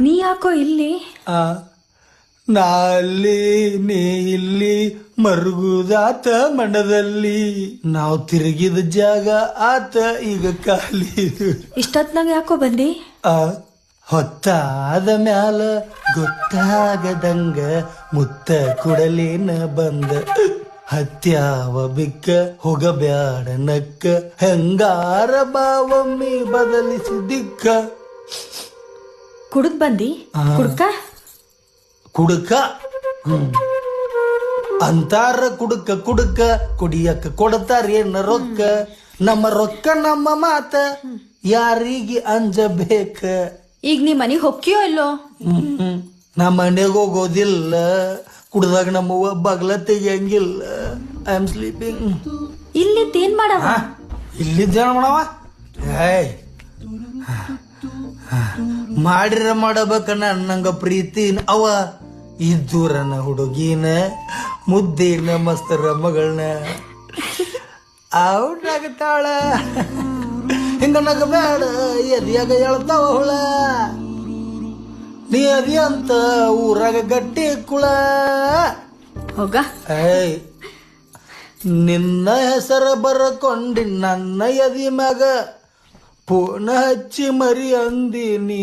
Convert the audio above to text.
ನೀ ಯಾಕೋ ಇಲ್ಲಿ? ಆ, ನಾ ಅಲ್ಲಿ ನೀ ಇಲ್ಲಿ ಮರುಗುದಾತ ಮಂಡದಲ್ಲಿ ನಾವು ತಿರುಗಿದ ಜಾಗ ಆತ ಈಗ ಖಾಲಿ. ಇಷ್ಟೊತ್ನಾಗ ಯಾಕೋ ಬಂದಿ? ಆ, ಹೊತ್ತಾದ ಮ್ಯಾಲ ಗೊತ್ತಾಗದಂಗ ಮುತ್ತ ಕುಡಲೇನ ಬಂದ. ಹತ್ಯಾವ ಬಿಕ್ಕ ಹೋಗಬ್ಯಾಡ ನಕ್ಕ. ಹೆಂಗಾರ ಬಾವಮ್ಮಿ ಬದಲಿಸಿ ದಿಕ್ಕ ಕುಡಿದ್ ಬಂದಿ. ಕುಡ್ಕ? ಕುಡುಕ? ಅಂತಾರ ಕುಡುಕ ಕುಡುಕ ಕುಡಿಯಕ್ಕ ಕೊಡ್ತಾರ ಏನ ರೊಕ್ಕ? ನಮ್ಮ ರೊಕ್ಕ ನಮ್ಮ ಮಾತ ಯಾರಿಗೆ ಅಂಜಬೇಕ? ಈಗ ನೀ ಮನಿಗ್ ಹೊಕ್ಕಿಯೋ ಇಲ್ಲೋ? ಹ್ಮ್ ನಮ್ಮ ಮನೆಗೆ ಹೋಗೋದಿಲ್ಲ. ಕುಡ್ದಾಗ ನಮ್ಮವ್ವ ಬಗ್ಲ ತೆಗಿಯಂಗಿಲ್ಲ. ಐ ಆಮ್ ಸ್ಲೀಪಿಂಗ್ ಇಲ್ಲಿ ಏನ್ ಮಾಡವ? ಇಲ್ಲಿದ್ದೇನ ಮಾಡವ? ಏಯ್. ಮಾಡಿರ ಮಾಡಬೇಕ ನನ್ನಂಗ ಪ್ರೀತಿನ ಅವ. ಇದ್ದೂರನ ಹುಡುಗಿನ ಮುದ್ದಿನ ಮಸ್ತರ ಮಗಳನ್ನ. ಅವನಾಗತಾಳ ಹಿಂಗ ನಗ ಬೇಡ ಎದಿಯಾಗ ಹೇಳ್ತಾವ ಹುಳ. ನೀ ಅದಿ ಅಂತ ಊರಾಗ ಗಟ್ಟಿ ಕುಳ. ಹೋಗ. ಏಯ್ ನಿನ್ನ ಹೆಸರ ಬರಕೊಂಡಿ ನನ್ನ ಎದಿ ಮ್ಯಾಗ. ಪೂನ ಹಚ್ಚಿ ಮರಿ ಅಂದಿ ನೀ